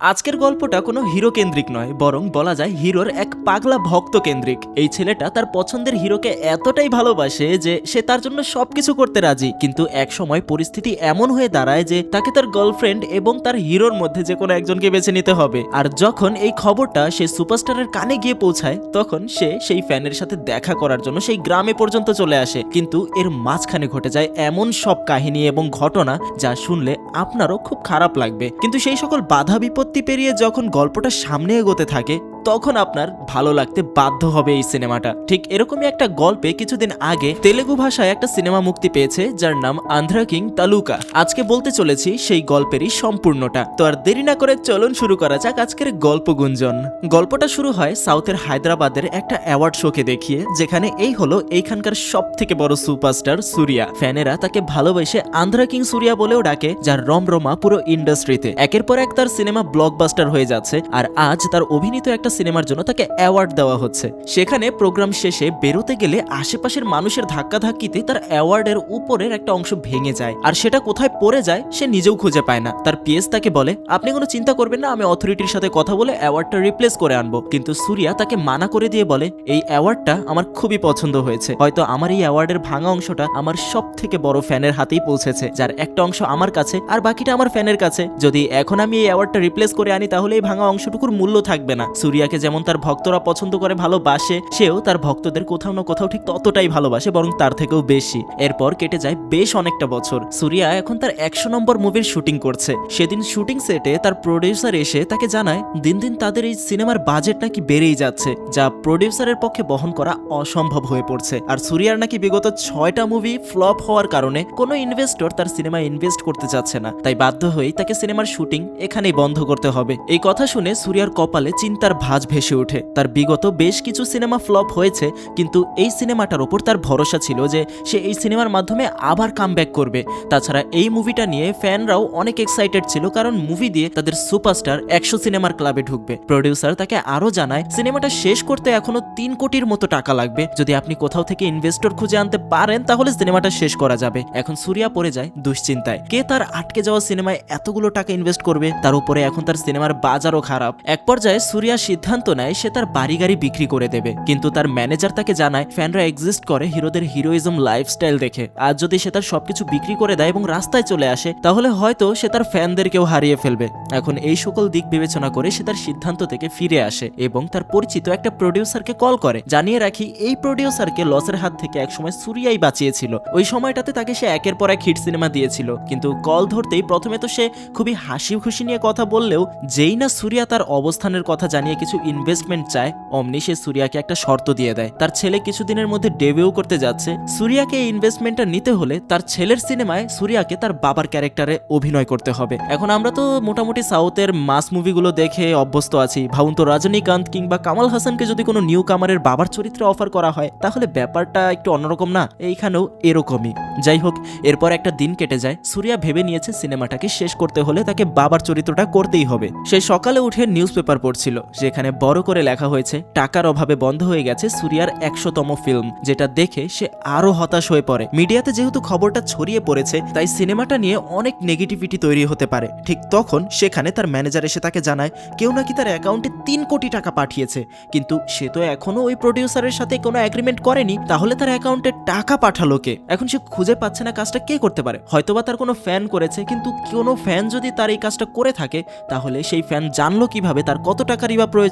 আজকের গল্পটা কোনো হিরো কেন্দ্রিক নয়, বরং বলা যায় হিরোর এক পাগলা ভক্ত কেন্দ্রিক। এই ছেলেটা তার পছন্দের হিরোকে এতটাই ভালোবাসে যে সে তার জন্য সবকিছু করতে রাজি। কিন্তু এক সময় পরিস্থিতি এমন হয়ে দাঁড়ায় যে তাকে তার গার্লফ্রেন্ড এবং তার হিরোর মধ্যে যে কোনো একজনকে বেছে নিতে হবে। আর যখন এই খবরটা সে সুপারস্টারের কানে গিয়ে পৌঁছায়, তখন সে সেই ফ্যানের সাথে দেখা করার জন্য সেই গ্রামে পর্যন্ত চলে আসে। কিন্তু এর মাঝখানে ঘটে যায় এমন সব কাহিনী এবং ঘটনা যা শুনলে আপনারও খুব খারাপ লাগবে। কিন্তু সেই সকল বাধা বিপত্তি পেরিয়ে যখন গল্পটা সামনে এগোতে থাকে তখন আপনার ভালো লাগতে বাধ্য হবে এই সিনেমাটা। ঠিক এরকমই একটা গল্পে কিছুদিন আগে তেলেগু ভাষায় একটা সিনেমা মুক্তি পেয়েছে, যার নাম আন্ধ্রা কিং তালুকা। আজকে বলতে চলেছি সেই গল্পেরই সম্পূর্ণটা। তো আর দেরি না করে চলুন শুরু করা যাক আজকের গল্প গুঞ্জন গল্পটা শুরু হয় সাউথের হায়দ্রাবাদের একটা অ্যাওয়ার্ড শোকে দেখিয়ে, যেখানে এই হলো এইখানকার সব থেকে বড় সুপারস্টার সুরিয়া। ফ্যানেরা তাকে ভালোবেসে আন্ধ্রা কিং সুরিয়া বলেও ডাকে, যার রমরমা পুরো ইন্ডাস্ট্রিতে। একের পর এক তার সিনেমা ব্লকবাস্টার হয়ে যাচ্ছে, আর আজ তার অভিনীত একটা সিনেমার জন্য তাকে অ্যাওয়ার্ড দেওয়া হচ্ছে। সেখানে প্রোগ্রাম শেষে বেরোতে গেলে আশেপাশের মানুষের ধাক্কাধাক্কিতে তার অ্যাওয়ার্ডের উপরের একটা অংশ ভেঙে যায়। আর সেটা কোথায় পড়ে যায়, সে নিজেও খুঁজে পায় না। তার পিএস তাকে বলে, আপনি কোনো চিন্তা করবেন না, আমি অথরিটির সাথে কথা বলে অ্যাওয়ার্ডটা রিপ্লেস করে আনব। কিন্তু সুরিয়া তাকে মানা করে দিয়ে বলে, এই অ্যাওয়ার্ডটা আমার খুবই পছন্দ হয়েছে। হয়তো আমার এই অ্যাওয়ার্ডের ভাঙা অংশটা আমার সব থেকে বড় ফ্যানের হাতেই পৌঁছেছে, যার একটা অংশ আমার কাছে আর বাকিটা আমার ফ্যানের কাছে। যদি এখন আমি এই অ্যাওয়ার্ডটা রিপ্লেস করে আনি, তাহলে এই ভাঙা অংশটুকুর মূল্য থাকবে না। সুরিয়াকে যেমন তার ভক্তরা পছন্দ করে ভালোবাসে, সেও তার ভক্তদের কোথাও না কোথাও ঠিক ততটাই ভালোবাসে, বরং তার থেকেও বেশি। এরপর কেটে যায় বেশ অনেকটা বছর। সুরিয়া এখন তার একশো নম্বর মুভির শুটিং করছে। সেদিন শুটিং সেটে তার প্রডিউসার এসে তাকে জানায়, দিন দিন তাদের এই সিনেমার বাজেট নাকি বেড়েই যাচ্ছে, যা প্রডিউসারের পক্ষে বহন করা অসম্ভব হয়ে পড়ছে। আর সুরিয়ার নাকি বিগত ছয়টা মুভি ফ্লপ হওয়ার কারণে কোনো ইনভেস্টর তার সিনেমায় ইনভেস্ট করতে চাচ্ছে না। তাই বাধ্য হয়েই তাকে সিনেমার শুটিং এখানেই বন্ধ করতে হবে। এই কথা শুনে সুরিয়ার কপালে চিন্তার ভাঁজ ভেসে ওঠে। তার বিগত বেশ কিছু সিনেমা ফ্লপ হয়েছে, কিন্তু এই সিনেমাটার ওপর তার ভরসা ছিল যে সে এই সিনেমার মাধ্যমে আবার কাম করবে। তাছাড়া এই মুভিটা নিয়ে ফ্যানরাও অনেক এক্সাইটেড ছিল, কারণ মুভি দিয়ে তাদের সুপারস্টার একশো সিনেমার ক্লাবে ঢুকবে। প্রডিউসার তাকে আরও জানায়, সিনেমাটা শেষ করতে এখনও তিন কোটির মতো টাকা লাগবে। যদি আপনি কোথাও থেকে ইনভেস্টর খুঁজে আনতে পারেন, তাহলে সিনেমাটা শেষ করা যাবে। এখন সুরিয়া পড়ে যায় দুশ্চিন্তায়। কে তার আটকে যাওয়া সিনেমায় এতগুলো টাকা ইনভেস্ট করবে, তার উপরে এখন তার সিনেমার বাজারও খারাপ। এক পর্যায়ে সুরিয়া সিদ্ধান্ত নেয়, সে তার বাড়ি গাড়ি বিক্রি করে দেবে। কিন্তু তার ম্যানেজার তাকে জানায়, ফ্যানরা এক্সিস্ট করে হিরোদের হিরোইজম লাইফস্টাইল দেখে। আর যদি সে তার সবকিছু বিক্রি করে দেয় এবং রাস্তায় চলে আসে, তাহলে হয়তো সে তার ফ্যানদেরকেও হারিয়ে ফেলবে। এখন এই সকল দিক বিবেচনা করে সে তার সিদ্ধান্ত থেকে ফিরে আসে এবং তার পরিচিত একটা প্রডিউসারকে কল করে। জানিয়ে রাখি, এই প্রডিউসারকে লসের হাত থেকে একসময় সুরিয়াই বাঁচিয়েছিল। ওই সময়টাতে তাকে সে একের পর এক হিট সিনেমা দিয়েছিল। কিন্তু কল ধরতেই প্রথমে তো সে খুবই হাসি খুশি নিয়ে কথা বললেও, যেই না সুরিয়া তার অবস্থানের কথা জানিয়ে কিছু ইনভেস্টমেন্ট চায়, অমনি সে সুরিয়াকে একটা শর্ত দিয়ে দেয়। তার ছেলে কিছুদিনের মধ্যে ডেবিউ করতে যাচ্ছে। সুরিয়াকে এই ইনভেস্টমেন্টটা নিতে হলে তার ছেলের সিনেমায় সুরিয়াকে তার বাবার ক্যারেক্টারে অভিনয় করতে হবে। এখন আমরা তো মোটামুটি সাউথের মাস মুভিগুলো দেখে অভ্যস্ত আছি। ভাবুন তো রজনীকান্ত কিংবা কামাল হাসানকে যদি কোনো নিউ কামারের বাবার চরিত্রে অফার করা হয়, তাহলে ব্যাপারটা একটু অন্যরকম না? এইখানেও এরকমই। যাই হোক, এরপর একটা দিন কেটে যায়। সুরিয়া ভেবে নিয়েছে সিনেমাটাকে শেষ করতে হলে তাকে বাবার চরিত্রটা করতেই হবে। সে সকালে উঠে নিউজ পেপার পড়ছিল, যেখানে বড় করে লেখা হয়েছে, টাকার অভাবে বন্ধ হয়ে গেছে সুরিয়ার একশোতম ফিল্ম যেটা দেখে সে আরও হতাশ হয়ে পড়ে। মিডিয়াতে যেহেতু খবরটা ছড়িয়ে পড়েছে, তাই সিনেমাটা নিয়ে অনেক নেগেটিভিটি তৈরি হতে পারে। ঠিক তখন সেখানে তার ম্যানেজার এসে তাকে জানায়, কেউ নাকি তার অ্যাকাউন্টে তিন কোটি টাকা পাঠিয়েছে, কিন্তু সে তো এখনও ওই প্রডিউসারের সাথে কোনো অ্যাগ্রিমেন্ট করেনি, তাহলে তার অ্যাকাউন্টে টাকা পাঠালো কে? এখন সে খুঁজে পাচ্ছে না কাজটা কে করতে পারে। হয়তোবা তার কোনো ফ্যান করেছে, কিন্তু কোনো ফ্যান যদি তার এই কাজটা করে থাকে, তাহলে সেই ফ্যান জানলো কীভাবে, তার কত টাকারই বা প্রয়োজন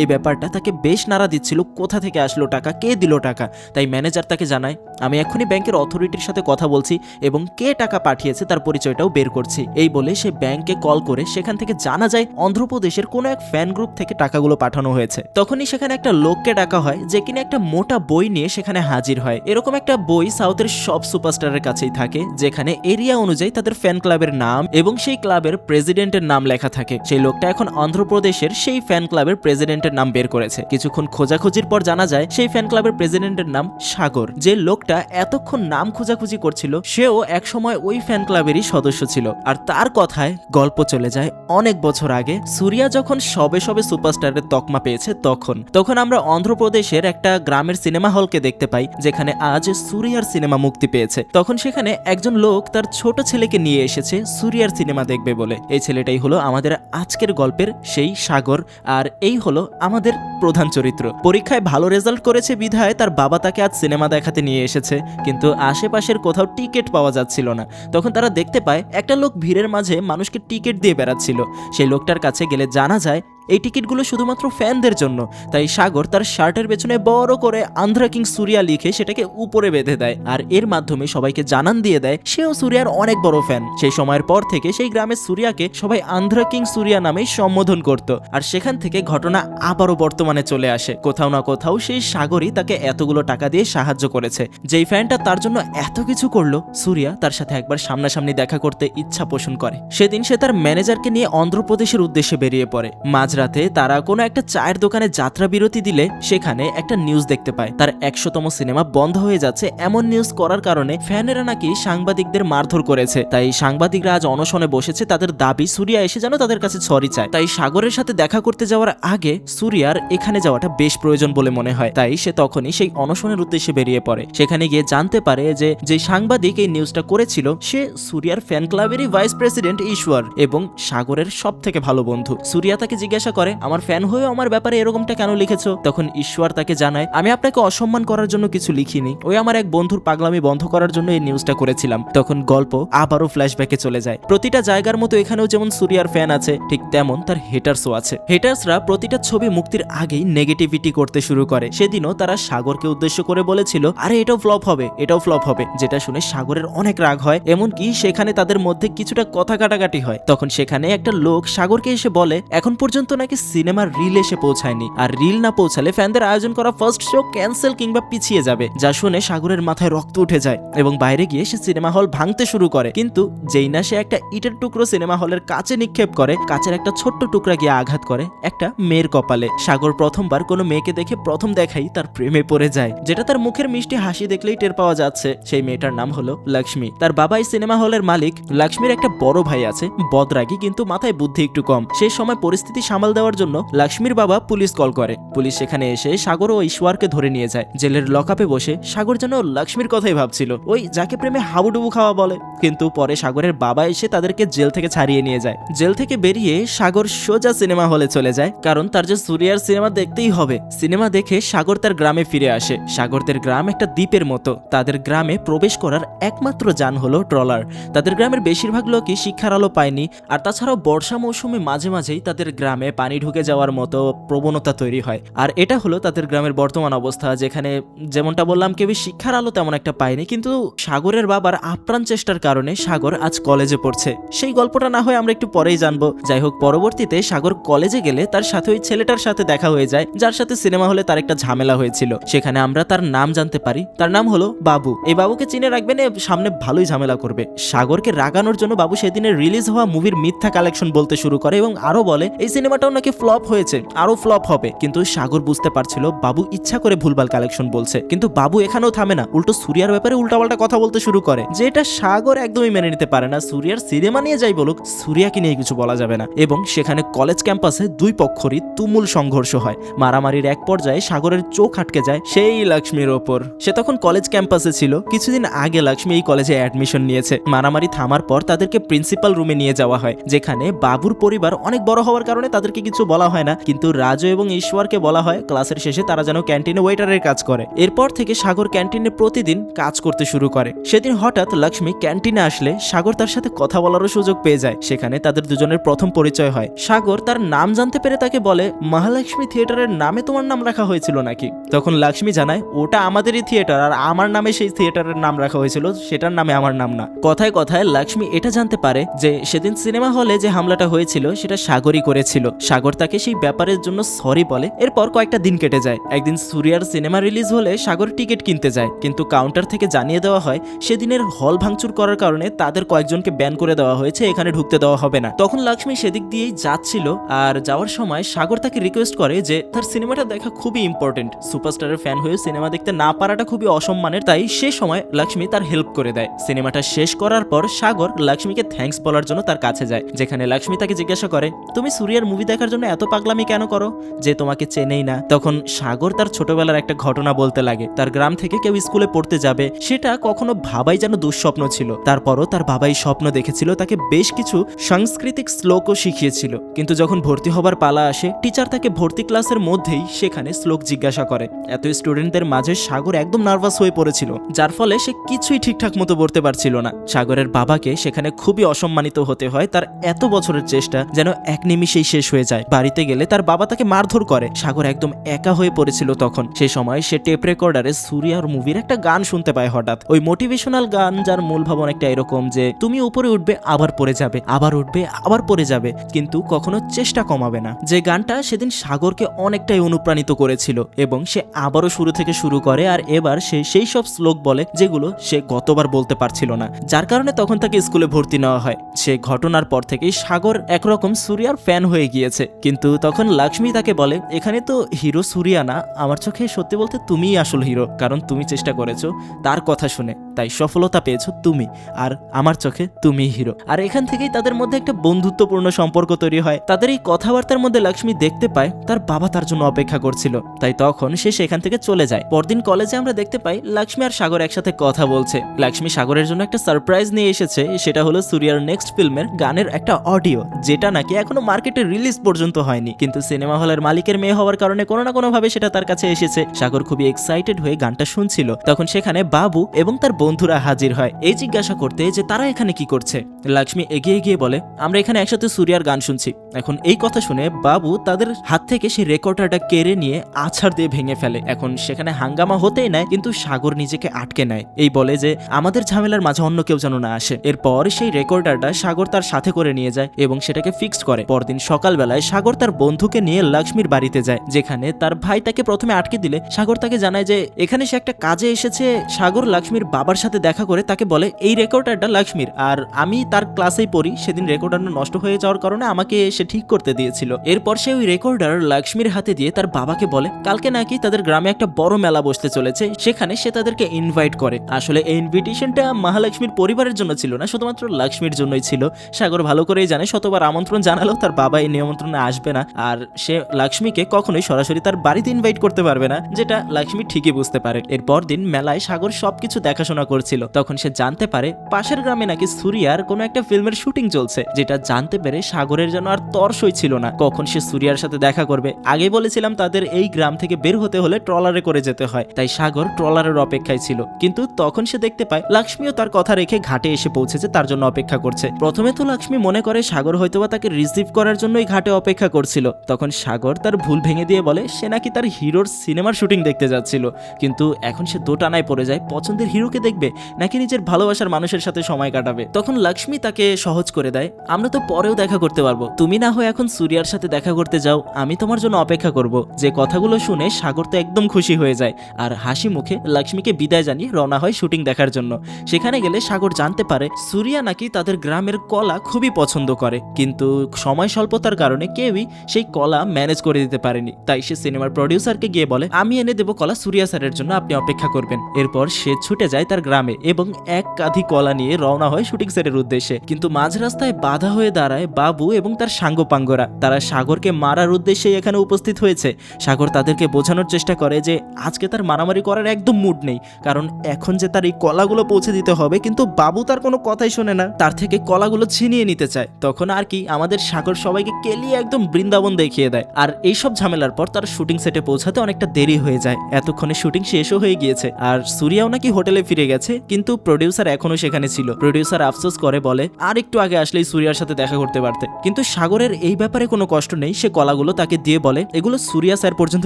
এই ব্যাপারটা তাকে বেশ নাড়া দিচ্ছিল, কোথা থেকে আসলো টাকা, কে দিল টাকা। তাই ম্যানেজার তাকে জানায়, আমি এক্ষুনি ব্যাংকের অথরিটির সাথে কথা বলছি এবং কে টাকা পাঠিয়েছে তার পরিচয়টাও বের করছি। এই বলে সে ব্যাংকে কল করে সেখান থেকে জানা যায়, অন্ধ্রপ্রদেশের কোনো এক ফ্যান গ্রুপ থেকে টাকাগুলো পাঠানো হয়েছে। তখনই সেখানে একটা লোককে ডাকা হয়, যে কিনা একটা মোটা বই নিয়ে সেখানে হাজির হয়। এরকম একটা বই সাউথের সব সুপারস্টারের কাছেই থাকে, যেখানে এরিয়া অনুযায়ী তাদের ফ্যান ক্লাবের নাম এবং সেই ক্লাবের প্রেসিডেন্টের নাম লেখা থাকে। সেই লোকটা এখন অন্ধ্রপ্রদেশের সেই ফ্যান ক্লাবের ক্লাবের প্রেসিডেন্টের নাম বের করেছে। কিছুক্ষণ খোঁজাখুঁজির পর জানা যায়, সেই ফ্যান ক্লাবের প্রেসিডেন্টের নাম সাগর। যে লোকটা এতক্ষণ নাম খোঁজাখুঁজি করছিল, সেও একসময় ওই ফ্যান ক্লাবেরই সদস্য ছিল। আর তার কথায় গল্প চলে যায়। অনেক বছর আগে, সুরিয়া যখন সবে সবে সুপারস্টারের তকমা পেয়েছে, তখন। তখন আমরা অন্ধ্রপ্রদেশের একটা গ্রামের সিনেমা হলকে দেখতে পাই, যেখানে আজ সুরিয়ার সিনেমা মুক্তি পেয়েছে। তখন সেখানে একজন লোক তার ছোট ছেলেকে নিয়ে এসেছে সুরিয়ার সিনেমা দেখবে বলে। এই ছেলেটাই হলো আমাদের আজকের গল্পের সেই সাগর। আর এই হলো আমাদের প্রধান চরিত্র। পরীক্ষায় ভালো রেজাল্ট করেছে বিধায়, তার বাবা তাকে আজ সিনেমা দেখাতে নিয়ে এসেছে। কিন্তু আশেপাশের কোথাও টিকিট পাওয়া যাচ্ছিল না। তখন তারা দেখতে পায়, একটা লোক ভিড়ের মাঝে মানুষকে টিকিট দিয়ে বেড়াচ্ছিল। সেই লোকটার কাছে গেলে জানা যায় এই টিকিটগুলো শুধুমাত্র ফ্যানদের জন্য। তাই সাগর তার শার্টের পেছনে বড় করে আন্ধ্রা কিং সুরিয়া লিখে সেটাকে উপরে বেঁধে দেয়। আর এর মাধ্যমে সবাইকে জানান দিয়ে দেয়, সেও সুরিয়ার অনেক বড় ফ্যান। সেই সময়ের পর থেকে সেই গ্রামের সুরিয়াকে সবাই আন্ধ্রা কিং সুরিয়া নামে সম্বোধন করত। আর সেখান থেকে ঘটনা আবারও বর্তমানে চলে আসে। কোথাও না কোথাও সেই সাগরই তাকে এতগুলো টাকা দিয়ে সাহায্য করেছে। যেই ফ্যানটা তার জন্য এত কিছু করল, সুরিয়া তার সাথে একবার সামনাসামনি দেখা করতে ইচ্ছা পোষণ করে। সেদিন সে তার ম্যানেজারকে নিয়ে অন্ধ্রপ্রদেশের উদ্দেশ্যে বেরিয়ে পড়ে। মাঝরাতে তারা কোনো একটা চায়ের দোকানে যাত্রা বিরতি দিলে সেখানে একটা নিউজ দেখতে পায়। তার একশোতম সিনেমা বন্ধ হয়ে যাচ্ছে এমন নিউজ করার কারণে ফ্যানেরা নাকি সাংবাদিকদের মারধর করেছে। তাই সাংবাদিকরা আজ অনশনে বসেছে, তাদের দাবি, সুরিয়া এসে যেন তাদের কাছে সরি চায়। তাই সাগরের সাথে দেখা করতে যাওয়ার আগে সুরিয়ার এখানে যাওয়াটা বেশ প্রয়োজন বলে মনে হয়। তাই সে তখনই সেই অনশনের উদ্দেশ্যে বেরিয়ে পড়ে। সেখানে গিয়ে জানতে পারে যে যে সাংবাদিক এই নিউজটা করেছিল, সে সুরিয়ার ফ্যান ক্লাবেরই ভাইস প্রেসিডেন্ট ঈশ্বর এবং সাগরের সব থেকে ভালো বন্ধু। সুরিয়া তাকে জিজ্ঞাসা করে, আমার ফ্যান হয়েও আমার ব্যাপারে এরকমটা কেন লিখেছো? তখন ঈশ্বর তাকে জানায়, আমি আপনাকে অসম্মান করার জন্য কিছু লিখিনি। ওই আমার এক বন্ধুর পাগলামি বন্ধ করার জন্য এই নিউজটা করেছিলাম। তখন গল্প আবারও ফ্ল্যাশব্যাকে চলে যায়। প্রতিটা জায়গার মতো এখানেও যেমন সুরিয়ার ফ্যান আছে, ঠিক তেমন তার হেটার্সও আছে। হেটার্সরা প্রতিটা ছবি মুক্তির আগেই নেগেটিভিটি করতে শুরু করে। সেদিনও তারা সাগরকে উদ্দেশ্য করে বলেছিল, আরে, এটাও ফ্লপ হবে, এটাও ফ্লপ হবে। যেটা শুনে সাগরের অনেক রাগ হয়, এমনকি সেখানে তাদের মধ্যে কিছুটা কথা কাটাকাটি হয়। তখন সেখানে একটা লোক সাগরকে এসে বলে, এখন পর্যন্ত নাকি সিনেমার রিল এসে পৌঁছায়নি? আর রিল না পৌঁছালে ফ্যানদের আয়োজন করা ফার্স্ট শো ক্যান্সেল কিংবা পিছিয়ে যাবে, যা শুনে সাগরের মাথায় রক্ত উঠে যায় এবং বাইরে গিয়ে সে সিনেমা হল ভাঙতে শুরু করে। কিন্তু যেই না সে একটা ইটের টুকরো সিনেমা হলের কাছে নিক্ষেপ করে, কাচের একটা ছোট্ট টুকরা গিয়ে আঘাত করে একটা মেয়ের কপালে। সাগর প্রথমবার কোনো মেয়েকে দেখে প্রথম দেখাই তার প্রেমে পড়ে যায়, যেটা তার মুখের মিষ্টি হাসি দেখলেই টের পাওয়া যাচ্ছে। সেই মেয়েটার নাম হলো লক্ষ্মী। তার বাবা এই সিনেমা হলের মালিক। লক্ষ্মীর একটা বড় ভাই আছে, বদরাগী, কিন্তু মাথায় বুদ্ধি একটু কম। সেই সময় পরিস্থিতি সামাল দেওয়ার জন্য লক্ষ্মীর বাবা পুলিশ কল করে। পুলিশ সেখানে এসে সাগর ও ঈশ্বরকে ধরে নিয়ে যায়। জেলের লকআপে বসে সাগর যেন লক্ষ্মীর কথাই ভাবছিল। ওই যাকে প্রেমে হাবুডুবু খাওয়া বলে। কিন্তু পরে সাগরের বাবা এসে তাদেরকে জেল থেকে ছাড়িয়ে নিয়ে যায়। জেল থেকে বেরিয়ে সাগর সোজা সিনেমা হলে চলে যায়। কারণ তার যে সুরিয়ার সিনেমা দেখতেই হবে। সিনেমা দেখে সাগর তার গ্রামে ফিরে আসে। সাগরদের গ্রাম একটা দ্বীপের মতো। তাদের গ্রামে প্রবেশ করার একমাত্র যান হলো ট্রলার। তাদের গ্রামের বেশিরভাগ লোকই শিক্ষার আলো পায়নি। আর তাছাড়াও বর্ষা মৌসুমে মাঝে মাঝেই তাদের গ্রামে পানি ঢুকে যাওয়ার মতো প্রবণতা তৈরি হয়। আর এটা হলো তাদের গ্রামের বর্তমান অবস্থা, যেখানে যেমনটা বললাম, কেউই শিক্ষার আলো তেমন একটা পায়নি, কিন্তু সাগরের বাবার আপ্রাণ চেষ্টার কারণে সাগর আজ কলেজে পড়ছে। সেই গল্পটা না হয় আমরা একটু পরেই জানব। যাই হোক, পরবর্তীতে সাগর কলেজে গেলে তার সাথে ওই ছেলেটার সাথে দেখা হয়ে যায়, যার সাথে সিনেমা হলে তার একটা ঝামেলা হয়েছিল। সেখানে আমরা তার নাম জানতে পারি। তার নাম হলো বাবু। এই বাবুকে চিনে রাখবেন সামনে ভালোই ঝামেলা করবে। সাগরকে রাগানোর জন্য বাবু সেদিনের রিলিজ হওয়া মুভির মিথ্যা কালেকশন বলতে শুরু করে এবং আরও বলে, এই সিনেমাটাও নাকি ফ্লপ হয়েছে আরও ফ্লপ হবে। কিন্তু সাগর বুঝতে পারছিল, বাবু ইচ্ছা করে ভুলভাল কালেকশন বলছে। কিন্তু বাবু এখানেও থামে না, উল্টো সুরিয়ার ব্যাপারে উল্টাপাল্টা কথা বলতে শুরু করে। যেটা সাগর একদমই মেনে নিতে পারে না, সুরিয়ার সিনেমা নিয়ে যাই বলুক, সুরিয়াকে নিয়ে কিছু বলা যাবে না। এবং সেখানে কলেজ ক্যাম্পাসে দুই পক্ষরই তুমুল সংঘর্ষ হয়। মারামারির এক পর্যায়ে সাগরের চোখ আটকে যায় সেই লক্ষ্মীর ওপর। সে তখন কলেজ ক্যাম্পাসে ছিল, কিছুদিন আগে লক্ষ্মী এই কলেজে অ্যাডমিশন নিয়েছে। মারামারি থামার পর তাদেরকে প্রিন্সিপাল রুমে নিয়ে যাওয়া হয়, যেখানে বাবুর পরিবার অনেক বড় হওয়ার কারণে তাদেরকে কিছু বলা হয় না, কিন্তু রাজু এবং ঈশ্বরকে বলা হয়, ক্লাসের শেষে তারা যেন ক্যান্টিনে ওয়েটারের কাজ করে। এরপর থেকে সাগর ক্যান্টিনে প্রতিদিন কাজ করতে শুরু করে। সেদিন হঠাৎ লক্ষ্মী ক্যান্টিনে আসলে সাগর তার সাথে কথা বলারও সুযোগ পেয়ে যায়। সেখানে তাদের দুজনের প্রথম পরিচয় হয়। সাগর তার নাম জানতে পেরে তাকে বলে, মহালক্ষ্মী থিয়েটারের নামে তোমার নাম রাখা হয়েছিল নাকি? তখন লক্ষ্মী জানায়, ওটা আমাদেরই থিয়েটার, আর আমার নামে সেই থিয়েটারের নাম রাখা হয়েছিল, সেটার নামে আমার নাম না। কথায় কথায় লক্ষ্মী এটা জানতে পারে যে, সেদিন সিনেমা হলে যে হামলাটা হয়েছিল, সেটা সাগরই করেছিল। সাগর তাকে সেই ব্যাপারের জন্য সরি বলে, এরপর কয়েকটা দিন কেটে যায়। একদিন সুরিয়ার সিনেমা রিলিজ হলে সাগর টিকিট কিনতে যায়, কিন্তু কাউন্টার থেকে জানিয়ে দেওয়া হয়, সেদিনের হল ভাঙচুর করার কারণে তাদের কয়েকজনকে ব্যান করে দেওয়া হয়েছে, এখানে ঢুকতে দেওয়া হবে না। তখন লক্ষ্মী সেদিক দিয়েই যাচ্ছিল, আর যাওয়ার সময় সাগর তাকে রিকোয়েস্ট করে যে তার সিনেমাটা দেখা খুবই ইম্পর্টেন্ট সুপারস্টারের ফ্যান হয়ে সিনেমা দেখতে না পারাটা খুবই অসম্মানের, তাই সে সময় লক্ষ্মী তার হেল্প করে দেয়। সিনেমাটা শেষ করার পর সাগর লক্ষ্মীকে থ্যাঙ্কস বলার জন্য তার কাছে যায়, যেখানে লক্ষ্মী তাকে জিজ্ঞাসা করে, তুমি সুরিয়ার মুভি দেখার জন্য এত পাগলামি কেন করো? যে তোমাকে চেনেই না। তখন সাগর তার ছোটবেলার একটা ঘটনা বলতে লাগে। তার গ্রাম থেকে কেউ স্কুলে পড়তে যাবে। সেটা কখনো ভাবাই যেন দুঃস্বপ্ন ছিল। তারপরও তার বাবাই স্বপ্ন দেখেছিল, তাকে বেশ কিছু সাংস্কৃতিক শ্লোকও শিখিয়েছিল। কিন্তু যখন ভর্তি হবার পালা আসে, টিচার তাকে ভর্তি ক্লাসের মধ্যেই সেখানে শ্লোক জিজ্ঞাসা করে। এত স্টুডেন্টদের মাঝে সাগর একদম নার্ভাস হয়ে পড়েছিল, যার ফলে সে কিছুই ঠিকঠাক মতো পড়তে পারছিল না। সাগরের বাবাকে সেখানে খুবই অসম্মানিত হতে হয় তার এত বছরের চেষ্টা, যেন এক নিমিষেই শেষ হয়ে যায়। বাড়িতে গেলে তার বাবা তাকে মারধর করে। সাগর একদম একা হয়ে পড়েছিল তখন। সে সময় সে টেপ রেকর্ডারে সুরিয়ার মুভির একটা গান শুনতে পায় হঠাৎ। ওই মোটিভেশনাল গান যার মূল ভাবনা একটা এরকম যে, তুমি উপরে উঠবে, আবার পড়ে যাবে, আবার উঠবে, আবার পড়ে যাবে। কিন্তু কখনো চেষ্টা কমাবে না। যে গানটা সেদিন সাগরকে অনেকটাই অনুপ্রাণিত করেছিল এবং সে আবারও শুরু থেকে শুরু করে আর এবার সে সেই সব শ্লোক বলে যেগুলো সে গতবার বলতে পারছিল না। যার কারণে তখন তাকে স্কুলে ভর্তি নেওয়া হয়। সে ঘটনার পর থেকেই সাগর একরকম সুরিয়ার ফ্যান হয়ে গিয়েছে। কিন্তু তখন লক্ষ্মী তাকে বলে, এখানে তো হিরো সুরিয়া না। আমার চোখে সত্যি বলতে তুমিই আসল হিরো, কারণ তুমি চেষ্টা করেছ তার কথা শুনে। তাই সফলতা পেয়েছ তুমি, আর আমার চোখে তুমি হিরো। আর এখান থেকেই তাদের মধ্যে একটা বন্ধুত্বপূর্ণ সম্পর্ক তৈরি হয়। তাদের এই কথাবার্তার মধ্যে লক্ষ্মী দেখতে পায়, তার বাবা তার জন্য অপেক্ষা করছিল। তাই তখন সে সেখান থেকে চলে যায়। পরদিন কলেজে আমরা দেখতে পাই, লক্ষ্মী আর সাগর একসাথে কথা বলছে। লক্ষ্মী সাগরের জন্য একটা সারপ্রাইজ নিয়ে এসেছে, সেটা হলো সুরিয়ার নেক্সট ফিল্মের গানের একটা অডিও যেটা নাকি এখনও মার্কেটে রিলিজ পর্যন্ত হয়নি। কিন্তু সিনেমা হলের মালিকের মেয়ে হওয়ার কারণে কোনো না কোনো ভাবে সেটা তার কাছে এসেছে। সাগর খুবই এক্সাইটেড হয়ে গানটা শুনছিল। তখন সেখানে বাবু এবং তার বন্ধুরা হাজির হয়। এই জিজ্ঞাসা করতে যে তারা এখানে কি করছে? লক্ষ্মী এগিয়ে গিয়ে বলে, আমরা এখানে একসাথে সুরিয়ার গান শুনছি। এখন এই কথা শুনে বাবু তাদের হাত থেকে সেই রেকর্ডারটা কেড়ে নিয়ে আছাড় দিয়ে ভেঙে ফেলে। এখন সেখানে হাঙ্গামা হতেই নেয়, কিন্তু সাগর নিজেকে আটকে নেয়। এই বলে যে, আমাদের ঝামেলার মাঝে অন্য কেউ যেন না আসে। এরপর সেই রেকর্ডারটা সাগর তার সাথে করে নিয়ে যায় এবং সেটাকে ফিক্সড করে। পরদিন সকালবেলায় সাগর তার বন্ধুকে নিয়ে লক্ষ্মীর বাড়িতে যায়, যেখানে তার ভাই তাকে প্রথমে আটকে দিলে। সাগর তাকে জানায় যে, এখানে সে একটা কাজে এসেছে। সাগর লক্ষ্মীর বাবার সাথে দেখা করে তাকে বলে, এই রেকর্ডারটা লক্ষ্মীর, আর আমি তার ক্লাসেই পড়ি। সেদিন রেকর্ডারটা নষ্ট হয়ে যাওয়ার কারণে আমাকে সে ঠিক করতে দিয়েছিল। এরপর সে ওই রেকর্ডার লক্ষ্মীর হাতে দিয়ে তার বাবাকে বলে, কালকে নাকি তাদের গ্রামে একটা বড় মেলা বসতে চলেছে। সেখানে সে তাদেরকে ইনভাইট করে। আসলে এই ইনভিটেশনটা মহালক্ষ্মীর পরিবারের জন্য ছিল না, শুধুমাত্র লক্ষ্মীর জন্যই ছিল। সাগর ভালো করেই জানে, শতবার আমন্ত্রণ জানালেও তার বাবা এই নিমন্ত্রণে আসবে না। আর সে লক্ষ্মীকে কখনোই সরাসরি তার বাড়িতে ইনভাইট করতে পারবে না, যেটা লক্ষ্মী ঠিকই বুঝতে পারে। এরপর দিন মেলায় সাগর সবকিছু দেখাশোনা করছিল। তখন সে জানতে পারে পাশের গ্রামে নাকি সুরিয়ার কোনো একটা ফিল্মের শুটিং চলছে, যেটা জানতে পেরে সাগরের যেন আর তর্সই ছিল না। কখন সে সুরিয়ার সাথে দেখা করবে, আগে বলেছিলাম তাদের এই গ্রাম থেকে বের হতে হলে ট্রলারে করে যেতে হয়, তাই সাগর ট্রলারের অপেক্ষায় ছিল। কিন্তু তখন সে দেখতে পায়, লক্ষ্মীও তার কথা রেখে ঘাটে এসে পৌঁছেছে, তার জন্য অপেক্ষা করছে। প্রথমে তো লক্ষ্মী মনে করে সাগর হয়তোবা তাকে রিসিভ করার জন্যই ঘাটে অপেক্ষা করছিল। তখন সাগর তার ভুল ভেঙে দিয়ে বলে, সে নাকি তার হিরোর সিনেমার শুটিং দেখতে যাচ্ছিল। কিন্তু এখন সে দোটানায় পড়ে যায়, পছন্দের হিরোকে দেখবে, নাকি নিজের ভালোবাসার মানুষের সাথে সময় কাটাবে? তখন লক্ষ্মী তাকে সহজ করে দেয়, আমরা তো পরেও দেখা করতে পারব। তুমি না হয় এখন সুরিয়ার সাথে দেখা করতে যাও, আমি তোমার জন্য অপেক্ষা করব। যে কথাগুলো শুনে সাগর তো একদম খুশি হয়ে যায়, আর হাসি মুখে লক্ষ্মীকে বিদায় জানিয়ে রওনা হয় শুটিং দেখার জন্য। সেখানে গেলে সাগর জানতে পারে, সুরিয়া নাকি তাদের গ্রামের কলা খুবই পছন্দ করে। কিন্তু সময় স্বল্পতার কারণে কেউই সেই কলা ম্যানেজ করে দিতে পারেনি। তাই সে সিনেমার প্রডিউসারকে গিয়ে বলে, আমি এনে দেবো কলা সুরিয়া স্যারের জন্য, আপনি অপেক্ষা করবেন। এরপর সে ছুটে যায় তার গ্রামে এবং এক কাঁধি কলা নিয়ে রওনা হয় শুটিং সেটের উদ্দেশ্যে। কিন্তু মাঝ রাস্তায় বাধা হয়ে দাঁড়ায় বাবু এবং তার সাঙ্গপাঙ্গরা। তারা সাগরকে মারার উদ্দেশ্যে এখানে উপস্থিত হয়েছে। সাগর তাদেরকে বোঝানোর চেষ্টা করে যে, আজকে তার মারামারি করার একদম মুড নেই। কারণ এখন যে তার এই কলাগুলো পৌঁছে দিতে হবে, কিন্তু বাবু তার কোনো কথাই শোনে না। তার থেকে কলাগুলো ছিনিয়ে নিতে চায়। তখন আর কি আমাদের সাগর সবাইকে কেলিয়ে একদম বৃন্দাবন দেখিয়ে দেয়। আর এইসব ঝামেলার পর তার শুটিং সেটে পৌঁছাতে অনেকটা দেরি হয়ে যায়। এতক্ষণে শুটিং শেষও হয়ে গিয়েছে। আর সুরিয়াও নাকি হোটেলে ফিরে গেছে, কিন্তু প্রডিউসার এখনও সেখানে ছিল। প্রডিউসার আফসোস করে বলে, আর একটু আগে আসলেই সুরিয়ার সাথে দেখা করতে পারতে। কিন্তু সাগরের এই ব্যাপারে কোনো কষ্ট নেই। সে কলাগুলো তাকে দিয়ে বলে, এগুলো সুরিয়া স্যার পর্যন্ত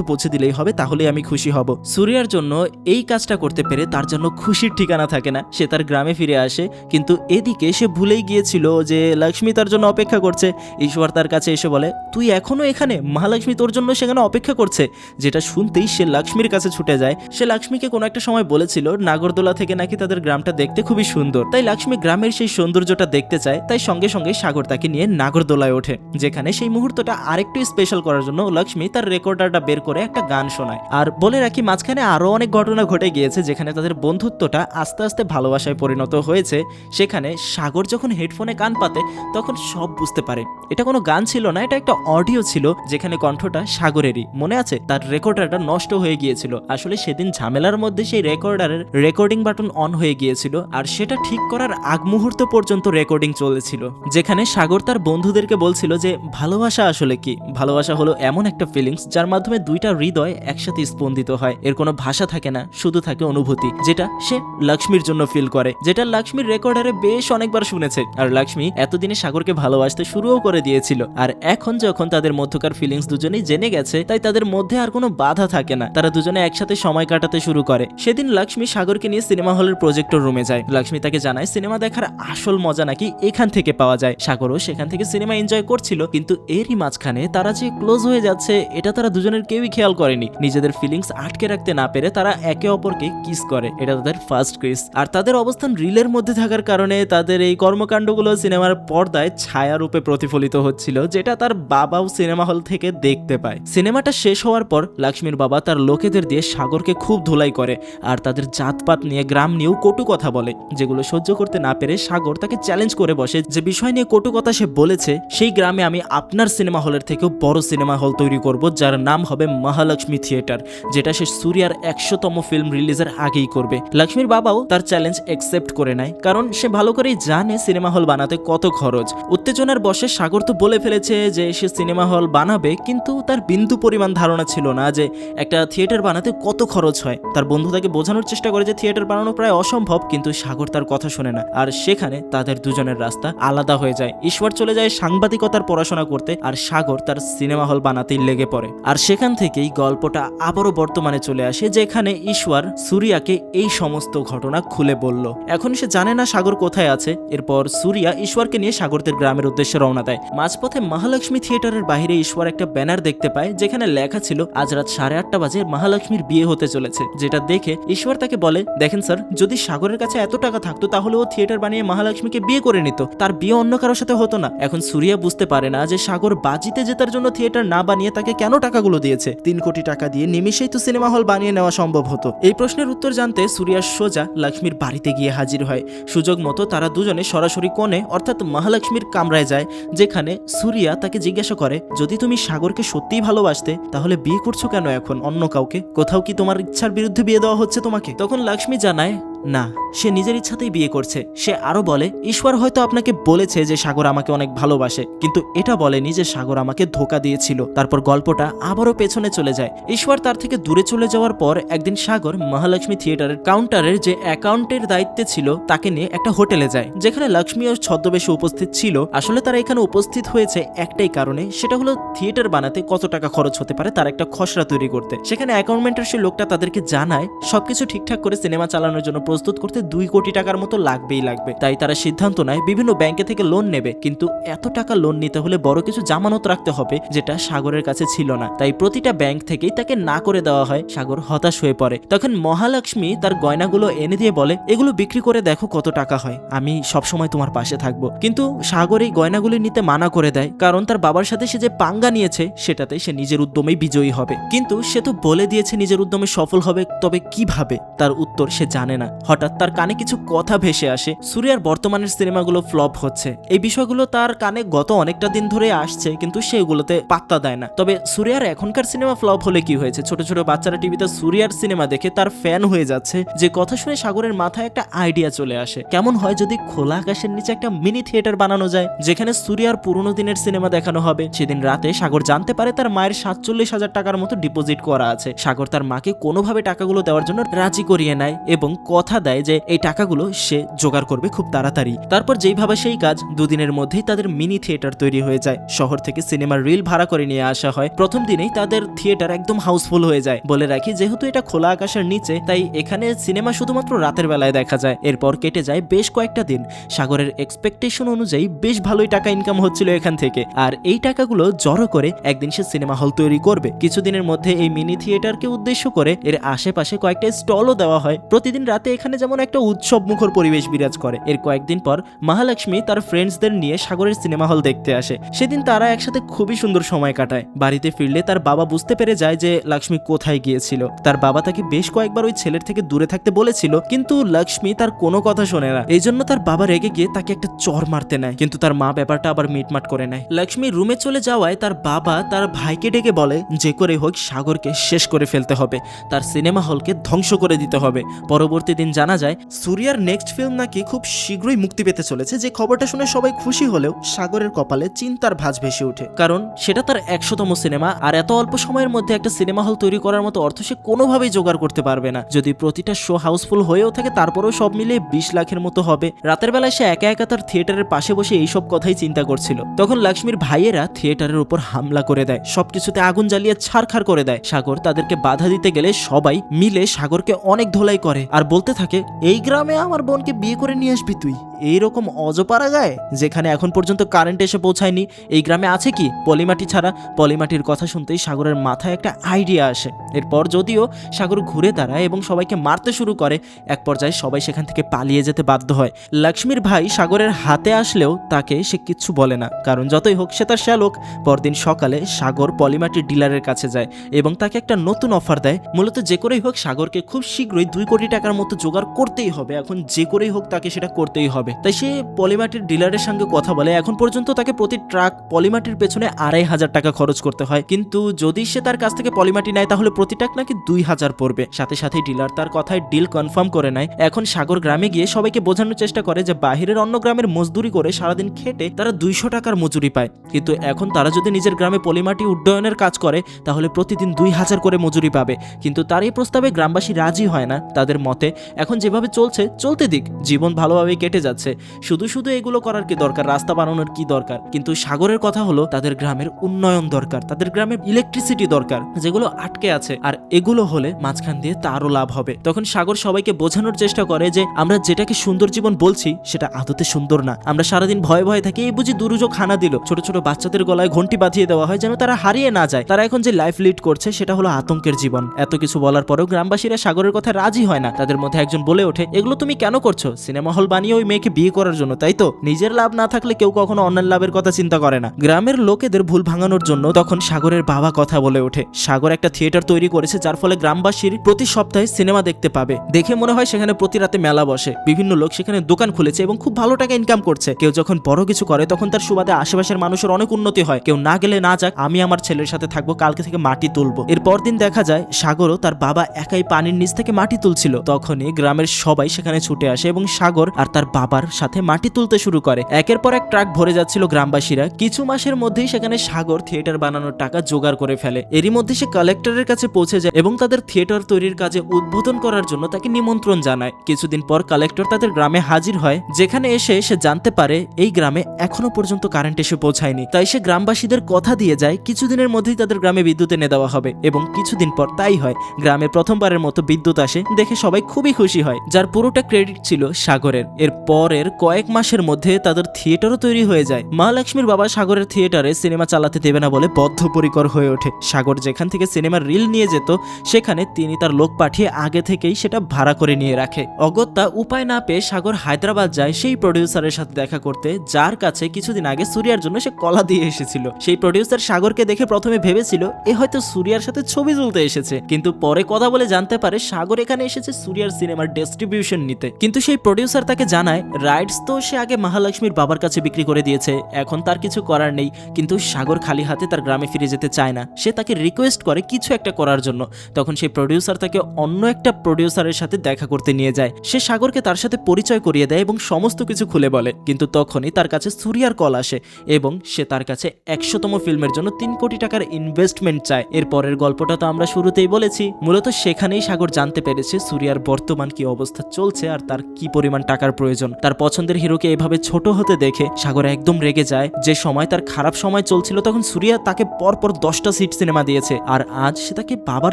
পৌঁছে দিলেই হবে তাহলে আমি খুশি হব। সুরিয়ার জন্য এই কাজটা করতে পেরে তার জন্য খুশির ঠিকানা থাকে না। সে তার গ্রামে ফিরে আসে, কিন্তু এদিকে সে ভুলেই গিয়েছিল যে লক্ষ্মী তার জন্য অপেক্ষা করছে। ঈশ্বর তার কাছে এসে বলে, তুই এখনও এখানে? মহালক্ষ্মী তোর জন্য সেখানে অপেক্ষা করছে। যেটা শুনতেই সে লক্ষ্মীর কাছে ছুটে যায়। সে লক্ষ্মীকে কোনো একটা সময় বলেছিল, নাগরদোলা থেকে নাকি তাদের গ্রামটা দেখতে খুবই সুন্দর। তাই লক্ষ্মী গ্রামের সেই সৌন্দর্যটা দেখতে চায়, তাই সঙ্গে সঙ্গে সাগর তাকে নিয়ে নাগরদোলায় ওঠে, যেখানে সেই মুহূর্তটা আরেকটু স্পেশাল করার জন্য লক্ষ্মী তার রেকর্ডারটা বের করে একটা গান শোনায়। আর বলে রাখি, মাঝখানে আরও অনেক ঘটনা ঘটে গিয়েছে, যেখানে তাদের বন্ধুত্বটা আস্তে আস্তে ভালোবাসায় পরিণত হয়েছে। সেখানে সাগর যখন হেডফোনে কান পাতে, তখন সব বুঝতে পারে। এটা কোনো গান ছিল না, এটা একটা অডিও ছিল যেখানে কণ্ঠটা সাগরেরই। মনে আছে? তার রেকর্ডারটা নষ্ট হয়ে গিয়েছিল। আসলে সেদিন ঝামেলার মধ্যে সেই রেকর্ডারের রেকর্ডিং বাটন অন হয়ে গিয়েছিল আর সেটা ঠিক করার আগ মুহূর্ত পর্যন্ত রেকর্ডিং চলেছিল। যেখানে সাগর তার বন্ধুদেরকে বলছিল যে, ভালোবাসা আসলে কি? ভালোবাসা হলো এমন একটা ফিলিংস যার মাধ্যমে দুইটা হৃদয় একসাথে স্পন্দিত হয়। এর কোনো ভাষা থাকে না, শুধু থাকে অনুভূতি, যেটা সে লক্ষ্মীর জন্য ফিল করে, যেটা লক্ষ্মীর রেকর্ডারে বেশ অনেকবার শুনেছে। আর লক্ষ্মী এতদিনে সাগরকে ভালোবাসতে শুরুও করে দিয়েছিল। আর এখন যখন তাদের মধ্যকার ফিলিংস দুজনেই জেনে গেছে, তাই তাদের মধ্যে আর কোনো বাধা থাকে না। তারা দুজনে একসাথে সময় কাটাতে শুরু করে। সেদিন লক্ষ্মী সাগরকে নিয়ে সিনেমা হলের প্রজেক্টর রুমে যায়। লক্ষ্মী তাকে জানায়, সিনেমা দেখার আসল মজা নাকি এখান থেকে পাওয়া যায়? সাগরও সেখান থেকে সিনেমা এনজয় করছিল, কিন্তু এরই মাঝখানে তারা যে ক্লোজ হয়ে যাচ্ছে, এটা তারা দুজনের কেউই খেয়াল করেনি। নিজেদের ফিলিংস আটকে রাখতে না পেরে তারা একে অপরকে কিস করে। এটা তাদের ফার্স্ট কিস আর তাদের অবস্থান রিলের মধ্যে থাকার কারণে তাদের এই কর্মকাণ্ডগুলো সিনেমার পর্দায় ছায়া রূপে প্রতিফলিত হচ্ছিল যেটা তার বাবাও সিনেমা হল থেকে দেখতে পায়। সিনেমাটা শেষ হওয়ার পর লক্ষ্মীর বাবা তার লোকেদের দিয়ে সাগরকে খুব ধুলাই করে আর তাদের জাতপাত নিয়ে গ্রাম নিয়েও কটু কথা বলে, যেগুলো সহ্য করতে না পেরে সাগর তাকে চ্যালেঞ্জ করে বসে যে বিষয় নিয়ে কটু কথা সে বলেছে, সেই গ্রামে আমি আপনার সিনেমা হলের থেকেও বড় সিনেমা হল তৈরি করব, যার নাম হবে মহালক্ষ্মী থিয়েটার, যেটা সে সুরিয়ার একশোতম ফিল্ম রিলিজের আগেই করবে। লক্ষ্মীর বাবাও তার চ্যালেঞ্জ অ্যাকসেপ্ট করে নেয়, কারণ সে ভালো করেই জানে সিনেমা হল বানাতে কত খরচ। উত্তেজনার বসে সাগর তো বলে ফেলেছে যে সে সিনেমা হল বানাবে, কিন্তু তার বিন্দু পরিমাণ ধারণা ছিল না যে একটা থিয়েটার বানাতে কত খরচ হয়। তার বন্ধু তাকে বোঝানোর চেষ্টা করে যে থিয়েটার বানানো প্রায় অসম্ভব, কিন্তু সাগর তার কথা শোনে না। আর সেখানে তাদের দুজনের রাস্তা আলাদা হয়ে যায়। ঈশ্বর চলে যায় সাংবাদিকতার পড়াশোনা করতে, আর সাগর তার সিনেমা হল বানাতেই লেগে পড়ে। আর সেখান থেকেই গল্পটা আবারও বর্তমানে চলে আসে, যেখানে ঈশ্বর সুরিয়াকে এই সমস্ত ঘটনা খুলে বলল। এখন সে জানে না সাগর কোথায় আছে। এরপর সুরিয়া ঈশ্বরকে নিয়ে সাগরদের গ্রামের উদ্দেশ্যে রওনা দেয়। মাঝপথে মহালক্ষ্মী থিয়েটারের বাইরে ঈশ্বর একটা ব্যানার দেখতে পায়, যেখানে লেখা ছিল, আজ রাত সাড়ে আটটা বাজে মহালক্ষ্মীর বিয়ে হতে চলেছে। যেটা দেখে ঈশ্বর তাকে বলে, দেখেন স্যার, যদি সাগরের কাছে এত টাকা থাকতো, তাহলে ও থিয়েটার বানিয়ে মহালক্ষ্মীকে বিয়ে করে নিত। তার বিয়ে অন্য কারোর সাথে হতো না। এখন সুরিয়া বুঝতে পারে না যে সাগর বাজিতে জেতার জন্য থিয়েটার না বানিয়ে তাকে কেন টাকাগুলো দিয়েছে। তিন কোটি টাকা দিয়ে নিমিশেই তো সিনেমা হল বানিয়ে নেওয়া সম্ভব হতো। এই প্রশ্নের উত্তর জানতে সুরিয়া সোজা লক্ষ্মীর বাড়িতে গিয়ে হাজির হয়। সুযোগ মতো তারা দুজনে সরাসরি কোণে, অর্থাৎ মহালক্ষ্মীর কামরায় যায়, যেখানে সুরিয়া তাকে জিজ্ঞাসা করে, যদি তুমি সাগরকে সত্যিই ভালোবাসতে, তাহলে বিয়ে করছ কেন এখন? অন্য কাউকে? কোথাও কি তোমার ইচ্ছার বিরুদ্ধে বিয়ে দেওয়া হচ্ছে তোমাকে? তখন লক্ষ্মী জানায় না, সে নিজের ইচ্ছাতেই বিয়ে করছে। সে আরও বলে, ঈশ্বর হয়তো আপনাকে বলেছে যে সাগর আমাকে অনেক ভালোবাসে, কিন্তু এটা বলেনি যে সাগর আমাকে ধোকা দিয়েছিল। তারপর গল্পটা আবারও পেছনে চলে যায়। ঈশ্বর তার থেকে দূরে চলে যাওয়ার পর একদিন সাগর মহালক্ষ্মী থিয়েটারের কাউন্টারের যে অ্যাকাউন্টের দায়িত্বে ছিল, তাকে নিয়ে একটা হোটেলে যায়। যেখানে লক্ষ্মী ও ছদ্মবেশে উপস্থিত ছিল। আসলে তারা এখানে উপস্থিত হয়েছে একটাই কারণে, সেটা হলো থিয়েটার বানাতে কত টাকা খরচ হতে পারে তার একটা খসড়া তৈরি করতে। সেখানে অ্যাকাউন্টমেন্টের সেই লোকটা তাদেরকে জানায়, সবকিছু ঠিকঠাক করে সিনেমা চালানোর জন্য প্রস্তুত করতে দুই কোটি টাকার মতো লাগবেই লাগবে। তাই তারা সিদ্ধান্ত নেয় বিভিন্ন ব্যাংকে থেকে লোন নেবে। কিন্তু এত টাকা লোন নিতে হলে বড় কিছু জামানত রাখতে হবে, যেটা সাগরের কাছে ছিল না। তাই প্রতিটা ব্যাংক থেকেই তাকে না করে দেওয়া হয়। সাগর হতাশ হয়ে পড়ে। তখন মহালক্ষ্মী তার গয়নাগুলো এনে দিয়ে বলে, এগুলো বিক্রি করে দেখো কত টাকা হয়। আমি সবসময় তোমার পাশে থাকব। কিন্তু সাগর এই গয়নাগুলি নিতে মানা করে দেয়, কারণ তার বাবার সাথে সে যে পাঙ্গা নিয়েছে, সেটাতে সে নিজের উদ্যমেই বিজয়ী হবে। কিন্তু সে তো বলে দিয়েছে নিজের উদ্যমে সফল হবে, তবে কীভাবে? তার উত্তর সে জানে না। হঠাৎ তার কানে কিছু কথা ভেসে আসে। সুরিয়ার বর্তমানের সিনেমাগুলো ফ্লপ হচ্ছে। এই বিষয়গুলো তার কানে গত অনেকটা দিন ধরে আসছে, কিন্তু সেগুলোতে পাত্তা দেয় না। তবে সুরিয়ার এখনকার সিনেমা ফ্লপ হলে কি হয়েছে? ছোট ছোট বাচ্চারা টিভিতে সুরিয়ার সিনেমা দেখে তার ফ্যান হয়ে যাচ্ছে, যে কথা শুনে সাগরের মাথায় একটা আইডিয়া চলে আসে। কেমন হয় যদি খোলা আকাশের নিচে একটা মিনি থিয়েটার বানানো যায়, যেখানে সুরিয়ার পুরোনো দিনের সিনেমা দেখানো হবে। সেদিন রাতে সাগর জানতে পারে তার মায়ের সাতচল্লিশ হাজার টাকার মতো ডিপোজিট করা আছে। সাগর তার মাকে কোনোভাবে টাকাগুলো দেওয়ার জন্য রাজি করিয়ে নেয় এবং কথা কথা দেয় যে এই টাকাগুলো সে জোগাড় করবে খুব তাড়াতাড়ি। তারপর যেই ভাবে সেই কাজ দুদিনের মধ্যেই তাদের মিনি থিয়েটার তৈরি হয়ে যায়। শহর থেকে সিনেমার রিল ভাড়া করে নিয়ে আসা হয়। প্রথম দিনেই তাদের থিয়েটার একদম হাউসফুল হয়ে যায়। বলে রাখি, যেহেতু এটা খোলা আকাশের নিচে, তাই এখানে সিনেমা শুধুমাত্র রাতের বেলায় দেখা যায়। এরপর কেটে যায় বেশ কয়েকটা দিন। সাগরের এক্সপেকটেশন অনুযায়ী বেশ ভালোই টাকা ইনকাম হচ্ছিল এখান থেকে। আর এই টাকাগুলো জড়ো করে একদিন সে সিনেমা হল তৈরি করবে। কিছুদিনের মধ্যে এই মিনি থিয়েটারকে উদ্দেশ্য করে এর আশেপাশে কয়েকটা স্টলও দেওয়া হয়। প্রতিদিন রাতে এখানে যেমন একটা উৎসব মুখর পরিবেশ বিরাজ করে। এর কয়েকদিন পর মহালক্ষ্মী তার ফ্রেন্ডসদের নিয়ে সাগরের সিনেমা হল দেখতে আসে। সেদিন তারা একসাথে খুবই সুন্দর সময় কাটায়। বাড়িতে ফিরলে তার বাবা বুঝতে পেরে যায় যে লক্ষ্মী কোথায় গিয়েছিল। তার বাবা তাকে বেশ কয়েকবার ওই ছেলের থেকে দূরে থাকতে বলেছিল, কিন্তু লক্ষ্মী তার কোনো কথা শোনে না। এই জন্য তার বাবা রেগে গিয়ে তাকে একটা চর মারতে নেয়, কিন্তু তার মা ব্যাপারটা আবার মিটমাট করে নেয়। লক্ষ্মী রুমে চলে যাওয়ায় তার বাবা তার ভাইকে ডেকে বলে, যে করে হোক, সাগরকে শেষ করে ফেলতে হবে। তার সিনেমা হলকে ধ্বংস করে দিতে হবে। পরবর্তী দিন জানা যায়, সুরিয়ার নেক্সট ফিল্ম নাকি খুব শীঘ্রই মুক্তি পেতে চলেছে, যে খবরটা শুনে সবাই খুশি হলেও সাগরের কপালে চিন্তার ভাঁজ ভেসে ওঠে। কারণ সেটা তার একশোতম সিনেমা, আর এত অল্প সময়ের মধ্যে একটা সিনেমা হল তৈরি করার মতো অর্থ সে কোনোভাবেই জোগাড় করতে পারবে না। যদি প্রতিটা শো হাউসফুল হয়েও থাকে, তারপরেও সব মিলিয়ে বিশ লাখের মতো হবে। রাতের বেলায় সে একা একা তার থিয়েটারের পাশে বসে এইসব কথাই চিন্তা করছিল। তখন লক্ষ্মীর ভাইয়েরা থিয়েটারের উপর হামলা করে দেয়, সবকিছুতে আগুন জ্বালিয়ে ছারখার করে দেয়। সাগর তাদেরকে বাধা দিতে গেলে সবাই মিলে সাগরকে অনেক ধোলাই করে। আর বলতে থাকে এই গ্রামে আমার বোনকে বিয়ে করে নিয়ে আসবি তুই। এইরকম অজপাড়া গায়ে, যেখানে এখন পর্যন্ত কারেন্ট এসে পৌঁছায়নি। এই গ্রামে আছে কি? পলিমাটি ছাড়া। পলিমাটির কথা শুনতেই সাগরের মাথায় একটা আইডিয়া আসে। এরপর যদিও সাগর ঘুরে দাঁড়ায় এবং সবাইকে মারতে শুরু করে, এক পর্যায়ে সবাই সেখান থেকে পালিয়ে যেতে বাধ্য হয়। লক্ষ্মীর ভাই সাগরের হাতে আসলেও তাকে সে কিচ্ছু বলে না। কারণ যতই হোক সে তার শ্যালক। পরদিন সকালে সাগর পলিমাটির ডিলারের কাছে যায় এবং তাকে একটা নতুন অফার দেয়। মূলত যে করেই হোক সাগরকে খুব শীঘ্রই দুই কোটি টাকার মতো জোগাড় করতেই হবে। এখন যে করেই হোক তাকে সেটা করতেই হবে। তাই সে পলিমাটির ডিলারের সঙ্গে কথা বলে। এখন পর্যন্ত তাকে প্রতি ট্রাক পলিমাটির পেছনে আড়াই হাজার টাকা খরচ করতে হয়। কিন্তু যদি সে তার কাছ থেকে পলিমাটি নেয়, তাহলে প্রতি ট্রাক নাকি দুই হাজার পড়বে। সাথে সাথে ডিলার তার কথায় ডিল কনফার্ম করে নেয়। এখন সাগর গ্রামে গিয়ে সবাইকে বোঝানোর চেষ্টা করে যে বাহিরের অন্য গ্রামের মজদুরি করে সারাদিন খেটে তারা দুইশো টাকার মজুরি পায়। কিন্তু এখন তারা যদি নিজের গ্রামে পলিমাটি উড্ডয়নের কাজ করে, তাহলে প্রতিদিন দুই হাজার করে মজুরি পাবে। কিন্তু তার এই প্রস্তাবে গ্রামবাসী রাজি হয় না। তাদের মতে, এখন যেভাবে চলছে, চলতে দিক। জীবন ভালোভাবে কেটে যাচ্ছে। শুধু শুধু এগুলো করার কি দরকার? রাস্তা বানানোর কি দরকার? কিন্তু সাগরের কথা হলো, তাদের গ্রামের উন্নয়ন দরকার। তাদের গ্রামের ইলেকট্রিসিটি দরকার, যেগুলো আটকে আছে। আর এগুলো হলে মাঝখান দিয়ে তারও লাভ হবে। তখন সাগর সবাইকে বোঝানোর চেষ্টা করে যে, আমরা যেটাকে সুন্দর জীবন বলছি, সেটা আদতে সুন্দর না। আমরা সারাদিন ভয়ে ভয়ে থাকি। এই বুঝি দুরুযোগ খানা দিল। ছোট ছোট বাচ্চাদের গলায় ঘন্টি বাঁধিয়ে দেওয়া হয় যেন তারা হারিয়ে না যায়। তারা এখন যে লাইফ লিড করছে, সেটা হলো আতঙ্কের জীবন। এত কিছু বলার পরেও গ্রামবাসীরা সাগরের কথা রাজি হয় না। তাদের মধ্যে একজন বলে ওঠে, এগুলো তুমি কেন করছ? সিনেমা হল বানিয়ে ওই মেয়েকে বিয়ে করার জন্য, তাই তো? নিজের লাভ না থাকলে কেউ কখনো অন্যের লাভের কথা চিন্তা করে না। গ্রামের লোকেদের ভুল ভাঙানোর জন্য তখন সাগরের বাবা কথা বলে ওঠে। সাগর একটা থিয়েটার তৈরি করেছে, যার ফলে গ্রামবাসীর প্রতি সপ্তাহে সিনেমা দেখতে পাবে। দেখে মনে হয় সেখানে প্রতি রাতে মেলা বসে। বিভিন্ন লোক সেখানে দোকান খুলেছে এবং খুব ভালো টাকা ইনকাম করছে। কেউ যখন বড় কিছু করে, তখন তার সুবাদে আশেপাশের মানুষের অনেক উন্নতি হয়। কেউ না গেলে না যাক, আমি আমার ছেলের সাথে থাকব, কালকে থেকে মাটি তুলবো। এরপর দিন দেখা যায়, সাগরও তার বাবা একাই পানির নিচ থেকে মাটি তুলছিল। তখনই গ্রামের সবাই সেখানে ছুটে আসে এবং সাগর আর তার বাবার সাথে মাটি তুলতে শুরু করে। একের পর এক ট্রাক ভরে যাচ্ছিল গ্রামবাসীরা। কিছু মাসের মধ্যেই সেখানে সাগর থিয়েটার বানানোর টাকা জোগাড় করে ফেলে। এরই মধ্যে সে কালেক্টরের কাছে পৌঁছে যায় এবং তাদের থিয়েটার তৈরির কাজে উদ্বোধন করার জন্য তাকে নিমন্ত্রণ জানায়। কিছুদিন পর কালেক্টর তাদের গ্রামে হাজির হয়, যেখানে এসে সে জানতে পারে এই গ্রামে এখনও পর্যন্ত কারেন্ট এসে পৌঁছায়নি। তাই সে গ্রামবাসীদের কথা দিয়ে যায়, কিছুদিনের মধ্যেই তাদের গ্রামে বিদ্যুৎ এনে দেওয়া হবে এবং কিছুদিন পর তাই হয়। গ্রামে প্রথমবারের মতো বিদ্যুৎ আসে, দেখে সবাই খুবই খুশি হয়, যার পুরোটা ক্রেডিট ছিল সাগরের। এর পরের কয়েক মাসের মধ্যে তাদের থিয়েটারও তৈরি হয়ে যায়। মহালক্ষ্মীর বাবা সাগরের থিয়েটারে সিনেমা চালাতে দেবে না বলে বদ্ধপরিকর হয়ে ওঠে। সাগর যেখান থেকে সিনেমার রিল নিয়ে যেত, সেখানে তিনি তার লোক পাঠিয়ে আগে থেকেই সেটা ভাড়া করে নিয়ে রাখে। অগত্যা উপায় না পেয়ে সাগর হায়দ্রাবাদ যায় সেই প্রডিউসারের সাথে দেখা করতে, যার কাছে কিছুদিন আগে সুরিয়ার জন্য সে কলা দিয়ে এসেছিল। সেই প্রডিউসার সাগরকে দেখে প্রথমে ভেবেছিল, এ হয়তো সুরিয়ার সাথে ছবি তুলতে এসেছে। কিন্তু পরে কথা বলে জানতে পারে, সাগর এখানে এসেছে সুরিয়ার সিনেমার ডিস্ট্রিবিউশন নিতে। কিন্তু সেই প্রডিউসার তাকে জানায় রাইডস তো সে আগে মহালক্ষ্মীর বাবার কাছে বিক্রি করে দিয়েছে। এখন তার কিছু করার নেই, কিন্তু সাগর খালি হাতে তার গ্রামে ফিরে যেতে চায় না। সে তাকে রিকোয়েস্ট করে কিছু একটা করার জন্য। তখন সেই প্রডিউসার তাকে অন্য একটা প্রডিউসারের সাথে দেখা করতে নিয়ে যায়। সে সাগরকে তার সাথে পরিচয় করিয়ে দেয় এবং সমস্ত কিছু খুলে বলে। কিন্তু তখনই তার কাছে সুরিয়ার কল আসে এবং সে তার কাছে একশোতম ফিল্মের জন্য তিন কোটি টাকার ইনভেস্টমেন্ট চায়। এর পরের গল্পটা তো আমরা শুরুতেই বলেছি। মূলত সেখানেই সাগর জানতে পেরেছে সুরিয়ার বর্তমান কি অবস্থা চলছে আর তার কি পরিমাণ টাকার প্রয়োজন। তার পছন্দের হিরোকে এভাবে ছোট হতে দেখে সাগর একদম রেগে যায়। যে সময় তার খারাপ সময় চলছিল তখন সুরিয়া তাকে পরপর দশটা সিট সিনেমা দিয়েছে। আর আজ সে তাকে বাবার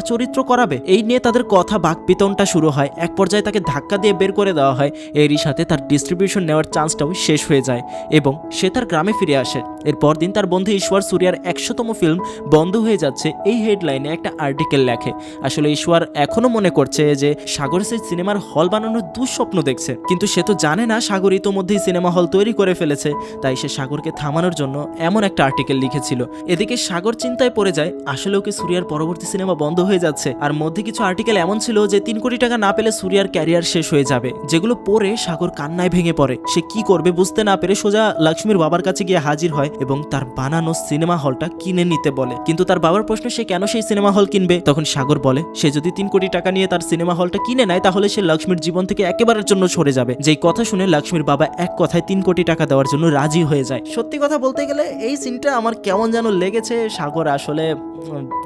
চরিত্র করাবে, এই নিয়ে তাদের কথা বাকপিতনটা শুরু হয়। এক পর্যায়ে তাকে ধাক্কা দিয়ে বের করে দেওয়া হয়। এরই সাথে তার ডিস্ট্রিবিউশন নেওয়ার চান্সটাও শেষ হয়ে যায় এবং সে তার গ্রামে ফিরে আসে। এর দিন তার বন্ধু ঈশ্বর সুরিয়ার একশোতম ফিল্ম বন্ধ হয়ে যাচ্ছে। এই হেডলাইনে একটা আর্টিকেল লেখে। আসলে ঈশ্বর এখনও মনে করছে যে সাগর সেই সিনেমার হল বানানোর দুঃস্বপ্ন দেখছে। কিন্তু সে তো জানে না সাগর ইতোমধ্যেই সিনেমা হল তৈরি করে ফেলেছে, তাই সে সাগরকে থামানোর জন্য এমন একটা আর্টিকেল লিখেছিল। এদিকে সাগর চিন্তায় পড়ে যায় আসলেও কি সুরিয়ার পরবর্তী সিনেমা বন্ধ হয়ে যাচ্ছে, আর মধ্যে কিছু আর্টিকেল এমন ছিল যে তিন কোটি টাকা না পেলে সুরিয়ার ক্যারিয়ার শেষ হয়ে যাবে, যেগুলো পড়ে সাগর কান্নায় ভেঙে পড়ে। সে কি করবে বুঝতে না পেরে সোজা লক্ষ্মীর বাবার কাছে গিয়ে হাজির হয় এবং তার বানানো সিনেমা হলটা কিনে নিতে বলে। কিন্তু তার বাবার প্রশ্ন, সে কেন সেই সিনেমা হল কিনবে? তখন সাগর বলে, সে যদি তিন কোটি টাকা নিয়ে তার সিনেমা হলটা কিনে নেয়, তাহলে সে লক্ষ্মীর জীবন থেকে একেবারের জন্য সরে যাবে। যেই কথা শুনে লক্ষ্মীর বাবা এক কথায় তিন কোটি টাকা দেওয়ার জন্য রাজি হয়ে যায়। সত্যি কথা বলতে গেলে এই সিনটা আমার কেমন যেন লেগেছে, সাগর আসলে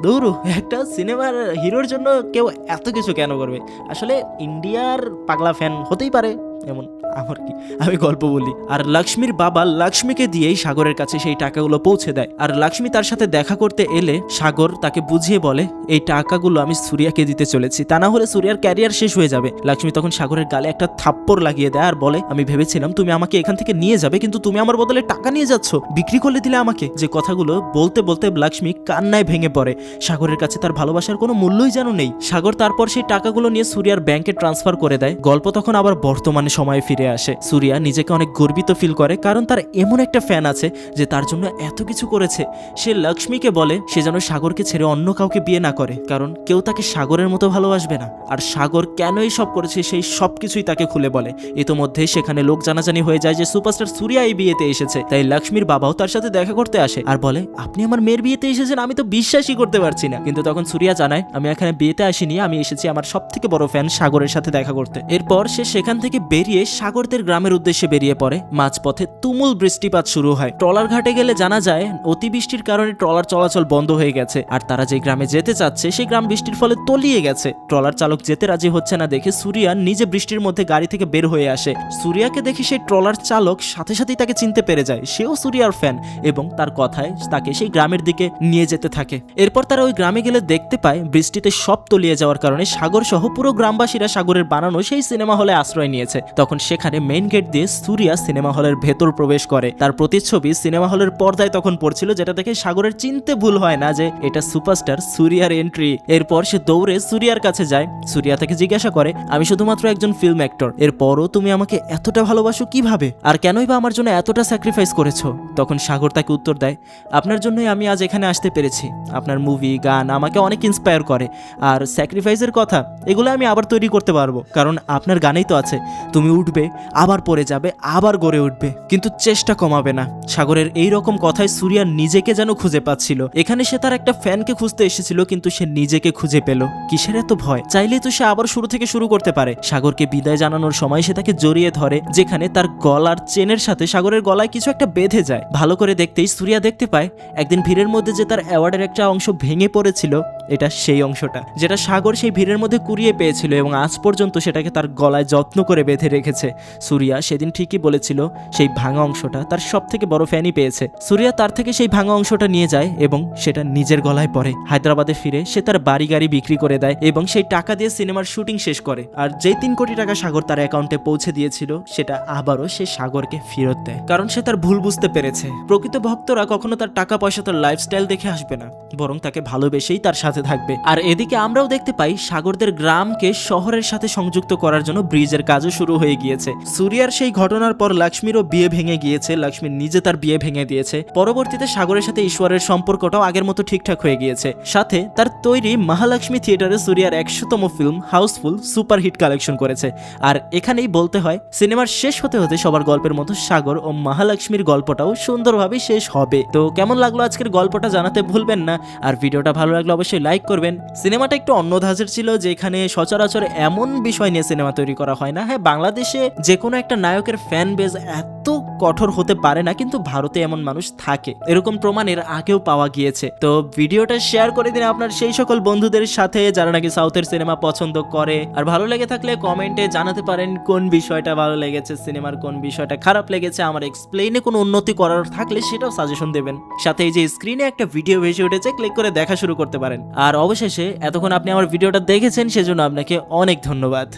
দৌড়ু, একটা সিনেমার হিরোর জন্য কেউ এত কিছু কেন করবে? আসলে ইন্ডিয়ার পাগলা ফ্যান হতেই পারে। এমন আমার কি? আমি গল্প বলি। আর লক্ষ্মীর বাবা লক্ষ্মীকে দিয়েই সাগরের কাছে সেই টাকাগুলো পৌঁছে দেয়। আর লক্ষ্মী তার সাথে দেখা করতে এলে সাগর তাকে বুঝিয়ে বলে, এই টাকাগুলো আমি সুরিয়াকে দিতে চলেছি। তা না হলে সুরিয়ার ক্যারিয়ার শেষ হয়ে যাবে। লক্ষ্মী তখন সাগরের গালে একটা থাপ্পড় লাগিয়ে দেয় আর বলে, আমি ভেবেছিলাম তুমি আমাকে এখান থেকে নিয়ে যাবে, কিন্তু তুমি আমার বদলে টাকা নিয়ে যাচ্ছ। বিক্রি করলে দিলে আমাকে। যে কথাগুলো বলতে বলতে লক্ষ্মী কান্নায় ভেঙে পড়ে। সাগরের কাছে তার ভালোবাসার কোনো মূল্যই যেন নেই। সাগর তারপর সেই টাকাগুলো নিয়ে সুরিয়ার ব্যাংকে ট্রান্সফার করে দেয়। গল্প তখন আবার বর্তমানে সময়ে ফিরে আসে। সুরিয়া নিজেকে অনেক গর্বিত ফিল করে কারণ তার এমন একটা ফ্যান আছে যে তার জন্য এত কিছু করেছে। সে লক্ষ্মীকে বলে সে যেন সাগরকে ছেড়ে অন্য কাউকে বিয়ে না করে, কারণ কেউ তাকে সাগরের মতো ভালোবাসবে না। আর সাগর কেনই সব করেছে সেই সব কিছুই তাকে খুলে বলে। ইতোমধ্যে সেখানে লোক জানাজানি হয়ে যায় যে সুপারস্টার সুরিয়া এই বিয়েতে এসেছে। তাই লক্ষ্মীর বাবাও তার সাথে দেখা করতে আসে আর বলে, আপনি আমার মেয়ের বিয়েতে এসেছেন, আমি তো বিশ্বাসই করতে পারছি না। কিন্তু তখন সুরিয়া জানায়, আমি এখানে বিয়েতে আসিনি, আমি এসেছি আমার সব থেকে বড় ফ্যান সাগরের সাথে দেখা করতে। এরপর সে সেখান থেকে বেরিয়ে সাগরদের গ্রামের উদ্দেশ্যে বেরিয়ে পড়ে। মাঝপথে তুমুল বৃষ্টিপাত শুরু হয়। ট্রলার ঘাটে গেলে জানা যায়, অতিবৃষ্টির কারণে ট্রলার চলাচল বন্ধ হয়ে গেছে। আর তারা যে গ্রামে যেতে চাচ্ছে, সেই গ্রাম বৃষ্টির ফলে তলিয়ে গেছে। ট্রলার চালক যেতে রাজি হচ্ছে না দেখে সুরিয়া নিজে বৃষ্টির মধ্যে গাড়ি থেকে বের হয়ে আসে। সুরিয়াকে দেখে সেই ট্রলার চালক সাথে সাথেই তাকে চিনতে পেরে যায়। সেও সুরিয়ার ফ্যান এবং তার কথায় তাকে সেই গ্রামের দিকে নিয়ে যেতে থাকে। এরপর তারা ওই গ্রামে গেলে দেখতে পায়, বৃষ্টিতে সব তলিয়ে যাওয়ার কারণে সাগর সহ পুরো গ্রামবাসীরা সাগরের বানানো সেই সিনেমা হলে আশ্রয় নিয়েছে। তখন সেখানে মেইন গেট দিয়ে সুরিয়া সিনেমা হলের ভেতর প্রবেশ করে। তার প্রতিচ্ছবি সিনেমা হলের পর্দায় তখন পড়ছিল, যেটা দেখে সাগরের চিনতে ভুল হয় না যে এটা সুপারস্টার সুরিয়ার এন্ট্রি এরপর সে দৌড়ে সুরিয়ার কাছে যায়। সুরিয়া তাকে জিজ্ঞাসা করে, আমি শুধুমাত্র একজন ফিল্ম অ্যাক্টর এরপরও তুমি আমাকে এতটা ভালোবাসো কীভাবে? আর কেনই বা আমার জন্য এতটা স্যাক্রিফাইস করেছ? তখন সাগর তাকে উত্তর দেয়, আপনার জন্যই আমি আজ এখানে আসতে পেরেছি। আপনার মুভি গান আমাকে অনেক ইন্সপায়ার করে। আর স্যাক্রিফাইসের কথা, এগুলো আমি আবার তৈরি করতে পারব। কারণ আপনার গানেই তো আছে। তুমি উঠবে, আবার পড়ে যাবে, আবার গড়ে উঠবে। কিন্তু চেষ্টা কমাবে না। সাগরের এই রকম কথায় সুরিয়া নিজেকে যেন খুঁজে পাচ্ছিল। এখানে সে তার একটা ফ্যানকে খুঁজতে এসেছিল, কিন্তু সে নিজেকে খুঁজে পেল। কিসের এত ভয়? চাইলেই তো সে আবার শুরু থেকে শুরু করতে পারে। সাগরকে বিদায় জানানোর সময় সে তাকে জড়িয়ে ধরে, যেখানে তার গলার চেনের সাথে সাগরের গলায় কিছু একটা বেঁধে যায়। ভালো করে দেখতেই সুরিয়া দেখতে পায়, একদিন ভিড়ের মধ্যে যে তার অ্যাওয়ার্ডের একটা অংশ ভেঙে পড়েছিল, এটা সেই অংশটা, যেটা সাগর সেই ভিড়ের মধ্যে কুড়িয়ে পেয়েছিল এবং আজ পর্যন্ত সেটাকে তার গলায় যত্ন করে বেঁধে রেখেছে। সুরিয়া সেদিন ঠিকই বলেছিল, সেই ভাঙা অংশটা তার সব থেকে বড় ফ্যানই পেয়েছে। সুরিয়া তার থেকে সেই ভাঙা অংশটা নিয়ে যায় এবং সেটা নিজের গলায় পড়ে। হায়দ্রাবাদে ফিরে সে তার বাড়ি গাড়ি বিক্রি করে দেয় এবং সেই টাকা দিয়ে সিনেমার শুটিং শেষ করে। আর যেই তিন কোটি টাকা সাগর তার অ্যাকাউন্টে পৌঁছে দিয়েছিল, সেটা আবারও সে সাগরকে ফেরত দেয়। কারণ সে তার ভুল বুঝতে পেরেছে। প্রকৃত ভক্তরা কখনো তার টাকা পয়সা তার লাইফস্টাইল দেখে আসবে না, বরং তাকে ভালোবেসেই তার সাথে সাথে থাকবে। আর এদিকে আমরাও দেখতে পাই, সাগরদের গ্রামকে শহরের সাথে সংযুক্ত করার জন্য ব্রিজের কাজও শুরু হয়ে গিয়েছে। সুরিয়ার সেই ঘটনার পর লক্ষ্মীরও বিয়ে ভেঙে গিয়েছে। লক্ষ্মী নিজে তার বিয়ে ভেঙে দিয়েছে। পরবর্তীতে সাগরের সাথে ঈশ্বরের সম্পর্কটাও আগের মতো ঠিকঠাক হয়ে গিয়েছে। সাথে তার তৈরি মহালক্ষ্মী থিয়েটারে সুরিয়ার একশোতম film house full super hit collection করেছে। আর এখানেই বলতে হয়, সিনেমার শেষ হতে হতে সবার গল্পের মতো সাগর ও মহালক্ষ্মীর গল্পটাও সুন্দরভাবে শেষ হবে। তো কেমন লাগল আজকের গল্পটা জানাতে ভুলবেন না। আর ভিডিওটা ভালো লাগলে অবশ্যই লাইক করবেন। সিনেমাটা একটু অন্য ধাঁচের ছিল, যেখানে সচরাচর এমন বিষয় নিয়ে সিনেমা তৈরি করা হয় না। হ্যাঁ বাংলাদেশে যে কোনো একটা নায়কের ফ্যান বেজ এত কঠোর হতে পারে না, কিন্তু ভারতে এমন মানুষ থাকে। এরকম প্রমাণের আগেও পাওয়া গিয়েছে। তো ভিডিওটা শেয়ার করে দিন আপনার সেই সকল বন্ধুদের সাথে, যারা নাকি সাউথের সিনেমা পছন্দ করে। আর ভালো লেগে থাকলে কমেন্টে জানাতে পারেন কোন বিষয়টা ভালো লেগেছে সিনেমার কোন বিষয়টা খারাপ লেগেছে। আমার এক্সপ্লেইনে কোনো উন্নতি করার থাকলে সেটাও সাজেশন দেবেন। সাথে এই যে স্ক্রিনে একটা ভিডিও ভেসে উঠেছে ক্লিক করে দেখা শুরু করতে পারেন। আর অবশেষে, এতক্ষণ আপনি আমার ভিডিওটা দেখেছেন, সেজন্য আপনাকে অনেক ধন্যবাদ।